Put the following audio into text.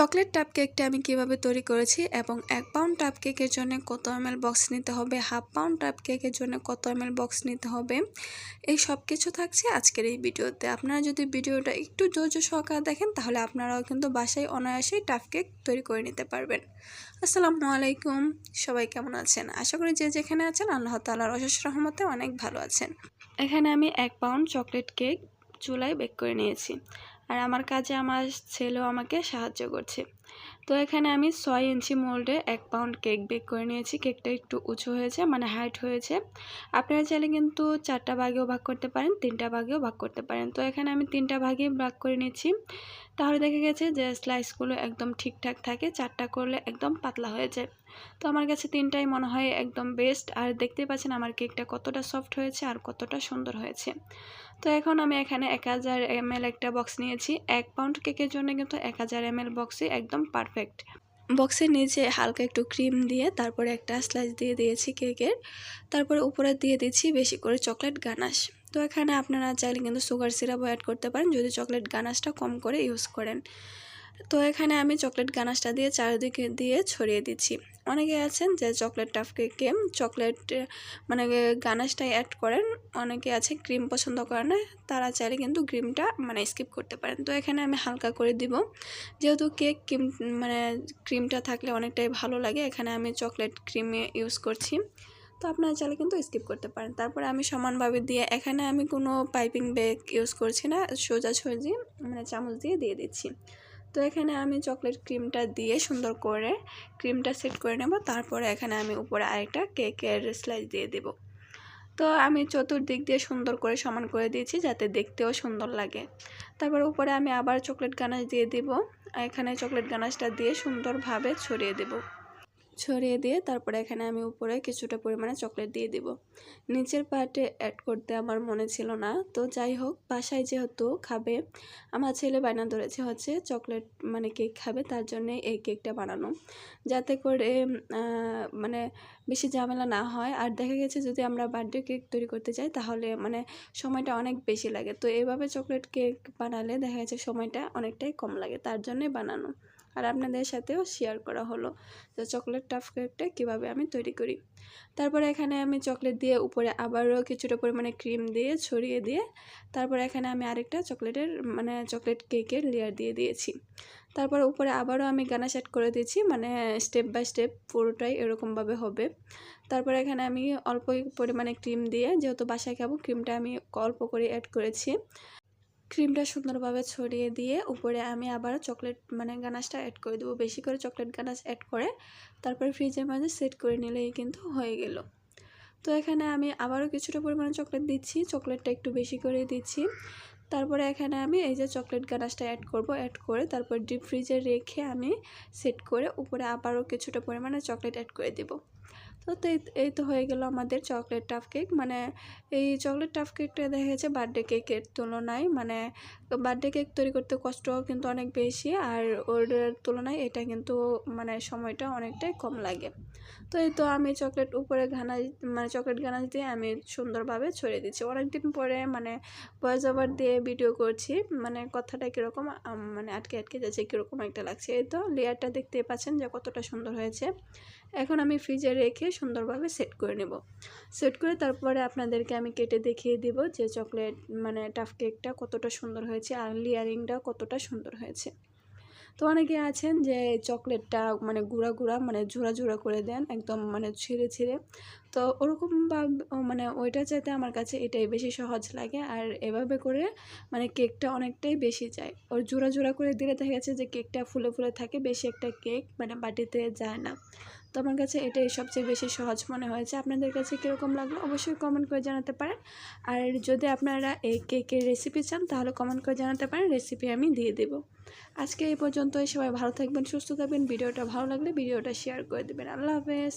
Chocolate টাপ কেকটা আমি কীভাবে তৈরি করেছি এবং এক পাউন্ড টাপ কেকের জন্য কত এম বক্স নিতে হবে, হাফ পাউন্ড টাপ কেকের জন্য কত এম বক্স নিতে হবে, এই সব কিছু থাকছে আজকের এই ভিডিওতে। আপনারা যদি ভিডিওটা একটু ধৈর্য সহকারে দেখেন, তাহলে আপনারাও কিন্তু বাসায় অনায়াসেই টাপ কেক তৈরি করে নিতে পারবেন। আসসালামু আলাইকুম, সবাই কেমন আছেন? আশা করি যে যেখানে আছেন, আল্লাহ তালার অশেষ রহমতে অনেক ভালো আছেন। এখানে আমি এক পাউন্ড চকলেট কেক চুলায় বেক করে নিয়েছি। আর আমার কাজে আমার ছেলেও আমাকে সাহায্য করছে। তো এখানে আমি ছয় ইঞ্চি মোল্ডে এক পাউন্ড কেক বেক করে নিয়েছি। কেকটা একটু উঁচু হয়েছে মানে হাইট হয়েছে। আপনারা চাইলে কিন্তু চারটা ভাগেও ভাগ করতে পারেন, তিনটা ভাগেও ভাগ করতে পারেন। তো এখানে আমি তিনটা ভাগে ভাগ করে নিচ্ছি। তাহলে দেখা গেছে যে স্লাইসগুলো একদম ঠিকঠাক থাকে, চারটা করলে একদম পাতলা হয়ে যায়। তো আমার কাছে তিনটাই মনে হয় একদম বেস্ট আর দেখতে পাচ্ছেন আমার কেকটা কতটা সফট হয়েছে আর কতটা সুন্দর হয়েছে। তো এখন আমি এখানে এক হাজার এম একটা বক্স নিয়েছি। এক পাউন্ড কেকের জন্য কিন্তু এক হাজার এম বক্সই একদম পারফেক্ট বক্সের নিচে হালকা একটু ক্রিম দিয়ে তারপরে একটা স্লাইস দিয়ে দিয়েছি কেকের তারপরে উপরে দিয়ে দিচ্ছি বেশি করে চকলেট গানাশ। তো এখানে আপনারা চাইলে কিন্তু সুগার সিরাপও অ্যাড করতে পারেন। যদি চকলেট গানাশটা কম করে ইউজ করেন। এখানে আমি চকলেট গানাশটা দিয়ে চারিদিকে দিয়ে ছড়িয়ে দিচ্ছি। অনেকে আছেন যে চকলেট টাফ কেকে চকলেট মানে গানাশটাই অ্যাড করেন। অনেকে আছে ক্রিম পছন্দ করে না, তারা চাইলে কিন্তু ক্রিমটা মানে স্কিপ করতে পারেন। তো এখানে আমি হালকা করে দিব। যেহেতু কেক ক্রিম মানে ক্রিমটা থাকলে অনেকটাই ভালো লাগে, এখানে আমি চকলেট ক্রিমে ইউজ করছি। তো আপনারা চাইলে কিন্তু স্কিপ করতে পারেন। তারপরে আমি সমানভাবে দিয়ে, এখানে আমি কোনো পাইপিং ব্যাগ ইউজ করছি না, সোজা সোজি মানে চামচ দিয়ে দিয়ে দিচ্ছি। তো এখানে আমি চকলেট ক্রিমটা দিয়ে সুন্দর করে ক্রিমটা সেট করে নেব। তারপরে এখানে আমি উপরে আরেকটা কেকের স্লাইস দিয়ে দেব। তো আমি চতুর্দিক দিয়ে সুন্দর করে সমান করে দিয়েছি যাতে দেখতেও সুন্দর লাগে। তারপর উপরে আমি আবার চকলেট গানাশ দিয়ে দেব। এখানে চকলেট গানাশটা দিয়ে সুন্দরভাবে ছড়িয়ে দেবো। ছড়িয়ে দিয়ে তারপরে এখানে আমি উপরে কিছুটা পরিমাণে চকলেট দিয়ে দিব। নিচের পার্টে অ্যাড করতে আমার মনে ছিল না। তো যাই হোক, বাসায় যেহেতু খাবে, আমার ছেলে বায়না ধরেছে হচ্ছে চকলেট মানে কেক খাবে, তার জন্যে এই কেকটা বানানো। যাতে করে মানে বেশি ঝামেলা না হয়। আর দেখা গেছে যদি আমরা বার্থডে কেক তৈরি করতে যাই, তাহলে মানে সময়টা অনেক বেশি লাগে। তো এভাবে চকলেট কেক বানালে দেখা গেছে সময়টা অনেকটাই কম লাগে, তার জন্যই বানানো। আর আপনাদের সাথেও শেয়ার করা হলো। তো চকলেট টাফ কেকটা কীভাবে আমি তৈরি করি? তারপরে এখানে আমি চকলেট দিয়ে উপরে আবারও কিছুটা পরিমাণে ক্রিম দিয়ে ছড়িয়ে দিয়ে, তারপরে এখানে আমি আরেকটা চকলেটের মানে চকলেট কেকের লেয়ার দিয়ে দিয়েছি। তারপর উপরে আবারও আমি গানা সেট করে দিয়েছি মানে স্টেপ বাই স্টেপ পুরোটাই এরকমভাবে হবে। তারপরে এখানে আমি অল্প পরিমাণে ক্রিম দিয়ে, যেহেতু বাসায় খাব ক্রিমটা আমি অল্প করে অ্যাড করেছি। ক্রিমটা সুন্দরভাবে ছড়িয়ে দিয়ে উপরে আমি আবার চকলেট মানে গানাশটা অ্যাড করে দেবো। বেশি করে চকলেট গানাশ অ্যাড করে তারপরে ফ্রিজের মাঝে সেট করে নিলেই কিন্তু হয়ে গেল। তো এখানে আমি আবারও কিছুটা পরিমাণে চকলেট দিচ্ছি, চকলেটটা একটু বেশি করে দিচ্ছি। তারপরে এখানে আমি এই যে চকলেট গানাশটা অ্যাড করব অ্যাড করে তারপর ডিপ ফ্রিজে রেখে আমি সেট করে উপরে আবারও কিছুটা পরিমাণে চকলেট অ্যাড করে দেবো। তো এই তো হয়ে গেল আমাদের চকলেট টাফ কেক মানে এই চকলেট টাফ কেকটা দেখা গেছে বার্থডে কেকের তুলনায় মানে বার্থডে কেক তৈরি করতে কষ্ট কিন্তু অনেক বেশি, আর ওর তুলনায় এটা কিন্তু মানে সময়টা অনেকটাই কম লাগে। তো এই তো আমি চকলেট উপরে ঘানাজ মানে চকলেট ঘানাজ দিয়ে আমি সুন্দরভাবে ছড়িয়ে দিচ্ছি। অনেকদিন পরে মানে ভয়েস ওভার দিয়ে ভিডিও করছি মানে কথাটা কীরকম মানে আটকে আটকে যাচ্ছে, কীরকম একটা লাগছে। এই তো লেয়ারটা দেখতেই পাচ্ছেন যে কতটা সুন্দর হয়েছে। এখন আমি ফ্রিজে রেখে সুন্দরভাবে সেট করে নেব। সেট করে তারপরে আপনাদেরকে আমি কেটে দেখিয়ে দেব যে চকলেট মানে টাফ কেকটা কতটা সুন্দর হয়েছে আর লেয়ারিংটা কতটা সুন্দর হয়েছে। তো অনেকে আছেন যে চকলেটটা মানে গুঁড়া গুঁড়া মানে জোড়া জোড়া করে দেন, একদম মানে ছিঁড়ে ছিঁড়ে। তো ওরকম বা মানে ওইটা চাইতে আমার কাছে এটাই বেশি সহজ লাগে। আর এভাবে করে মানে কেকটা অনেকটাই বেশি যায়। ওর জোড়া জোড়া করে দিলে দেখা গেছে যে কেকটা ফুলে ফুলে থাকে, বেশি একটা কেক মানে বাটিতে যায় না। তো আমার কাছে এটাই সবচেয়ে বেশি সহজ মনে হয়েছে। আপনাদের কাছে কীরকম লাগল অবশ্যই কমেন্ট করে জানাতে পারেন। আর যদি আপনারা এই কেকের রেসিপি চান, তাহলে কমেন্ট করে জানাতে পারেন। রেসিপি আমি দিয়ে দেবো। আজকে এই পর্যন্তই। সবাই ভালো থাকবেন, সুস্থ থাকবেন। ভিডিওটা ভালো লাগলে ভিডিওটা শেয়ার করে দেবেন। আল্লাহ হাফেজ।